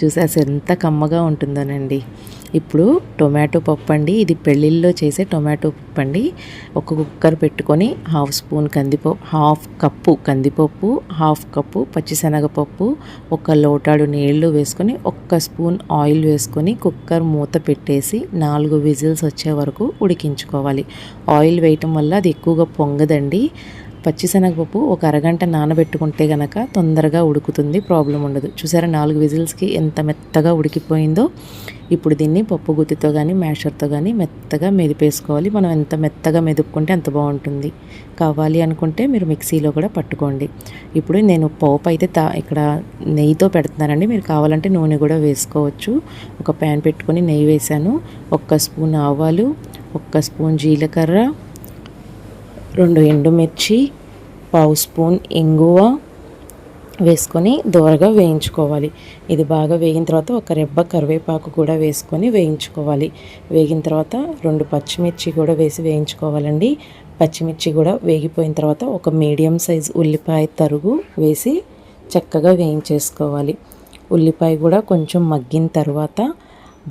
చూసేసి ఎంత కమ్మగా ఉంటుందోనండి. ఇప్పుడు టొమాటో పప్పు అండి ఇది పెళ్ళిళ్ళలో చేసే టొమాటో పప్పు అండి ఒక కుక్కర్ పెట్టుకొని హాఫ్ స్పూన్ కందిపప్పు హాఫ్ కప్పు కందిపప్పు హాఫ్ కప్పు పచ్చిశనగపప్పు ఒక లోటాడు నీళ్ళు వేసుకొని ఒక్క స్పూన్ ఆయిల్ వేసుకొని కుక్కర్ మూత పెట్టేసి నాలుగు విజిల్స్ వచ్చే వరకు ఉడికించుకోవాలి. ఆయిల్ వేయటం వల్ల అది ఎక్కువగా పొంగదండి. పచ్చిశనగపప్పు ఒక అరగంట నానబెట్టుకుంటే గనక తొందరగా ఉడుకుతుంది ప్రాబ్లం ఉండదు. చూసారా నాలుగు విజిల్స్కి ఎంత మెత్తగా ఉడికిపోయిందో? ఇప్పుడు దీన్ని పప్పు గుత్తితో కానీ మ్యాషర్తో కానీ మెత్తగా మెదిపేసుకోవాలి. మనం ఎంత మెత్తగా మెదుపుకుంటే అంత బాగుంటుంది. కావాలి అనుకుంటే మీరు మిక్సీలో కూడా పట్టుకోండి. ఇప్పుడు నేను పోపు అయితే తా ఇక్కడ నెయ్యితో పెడుతున్నానండి. మీరు కావాలంటే నూనె కూడా వేసుకోవచ్చు. ఒక ప్యాన్ పెట్టుకొని నెయ్యి వేసాను ఒక్క స్పూన్ ఆవాలు ఒక్క స్పూన్ జీలకర్ర రెండు ఎండుమిర్చి పావు స్పూన్ ఇంగువ వేసుకొని దోరగా వేయించుకోవాలి. ఇది బాగా వేగిన తర్వాత ఒక రెబ్బ కరివేపాకు కూడా వేసుకొని వేయించుకోవాలి. వేగిన తర్వాత రెండు పచ్చిమిర్చి కూడా వేసి వేయించుకోవాలండి. పచ్చిమిర్చి కూడా వేగిపోయిన తర్వాత ఒక మీడియం సైజ్ ఉల్లిపాయ తరుగు వేసి చక్కగా వేయించేసుకోవాలి. ఉల్లిపాయ కూడా కొంచెం మగ్గిన తర్వాత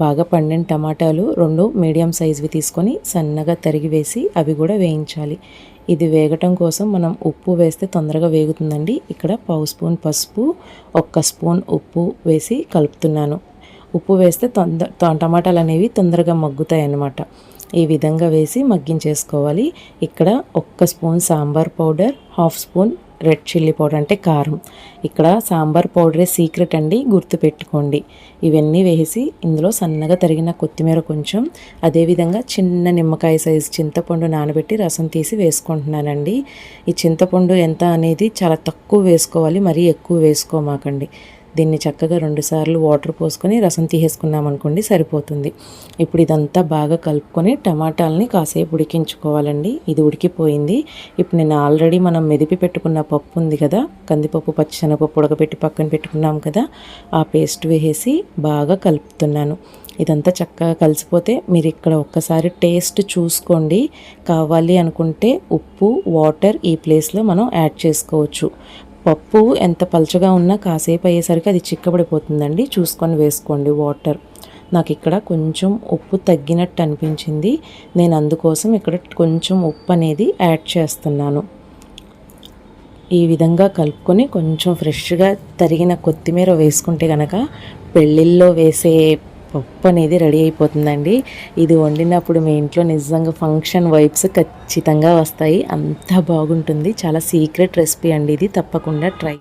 బాగా పండిన టమాటాలు రెండు మీడియం సైజువి తీసుకొని సన్నగా తరిగి వేసి అవి కూడా వేయించాలి. ఇది వేగటం కోసం మనం ఉప్పు వేస్తే తొందరగా వేగుతుందండి. ఇక్కడ పావు స్పూన్ పసుపు ఒక్క స్పూన్ ఉప్పు వేసి కలుపుతున్నాను. ఉప్పు వేస్తే తొందర టమాటాలు అనేవి తొందరగా మగ్గుతాయి అన్నమాట ఈ విధంగా వేసి మగ్గించేసుకోవాలి. ఇక్కడ ఒక్క spoon sambar powder half spoon red chilli powder అంటే కారం. ఇక్కడ సాంబార్ పౌడరే సీక్రెట్ అండి గుర్తుపెట్టుకోండి. ఇవన్నీ వేసి ఇందులో సన్నగా తరిగిన కొత్తిమీర కొంచెం అదేవిధంగా చిన్న నిమ్మకాయ సైజు చింతపండు నానబెట్టి రసం తీసి వేసుకుంటున్నానండి. ఈ చింతపండు ఎంత అనేది చాలా తక్కువ వేసుకోవాలి మరీ ఎక్కువ వేసుకోమాకండి. దీన్ని చక్కగా రెండుసార్లు వాటర్ పోసుకొని రసం తీసేసుకున్నాం అనుకోండి సరిపోతుంది. ఇప్పుడు ఇదంతా బాగా కలుపుకొని టమాటాలని కాసేపు ఉడికించుకోవాలండి. ఇది ఉడికిపోయింది. ఇప్పుడు నేను ఆల్రెడీ మనం మెదిపి పెట్టుకున్న పప్పు ఉంది కదా కందిపప్పు పచ్చిశనగపప్పు ఉడకబెట్టి పక్కన పెట్టుకున్నాం కదా ఆ పేస్ట్ వేసి బాగా కలుపుతున్నాను. ఇదంతా చక్కగా కలిసిపోతే మీరు ఇక్కడ ఒక్కసారి టేస్ట్ చూసుకోండి. కావాలి అనుకుంటే ఉప్పు వాటర్ ఈ ప్లేస్లో మనం యాడ్ చేసుకోవచ్చు. పప్పు ఎంత పలచగా ఉన్నా కాసేపు అయ్యేసరికి అది చిక్కబడిపోతుందండి. చూసుకొని వేసుకోండి వాటర్. నాకు ఇక్కడ కొంచెం ఉప్పు తగ్గినట్టు అనిపించింది. నేను అందుకోసం ఇక్కడ కొంచెం ఉప్పు అనేది యాడ్ చేస్తున్నాను. ఈ విధంగా కలుపుకొని కొంచెం ఫ్రెష్గా తరిగిన కొత్తిమీర వేసుకుంటే కనుక పెళ్ళిళ్ళలో వేసే పప్పు అనేది రెడీ అయిపోతుందండి. ఇది వండినప్పుడు మీ ఇంట్లో నిజంగా ఫంక్షన్ వైబ్స్ ఖచ్చితంగా వస్తాయి. అంత బాగుంటుంది. చాలా సీక్రెట్ రెసిపీ అండి ఇది. తప్పకుండా ట్రై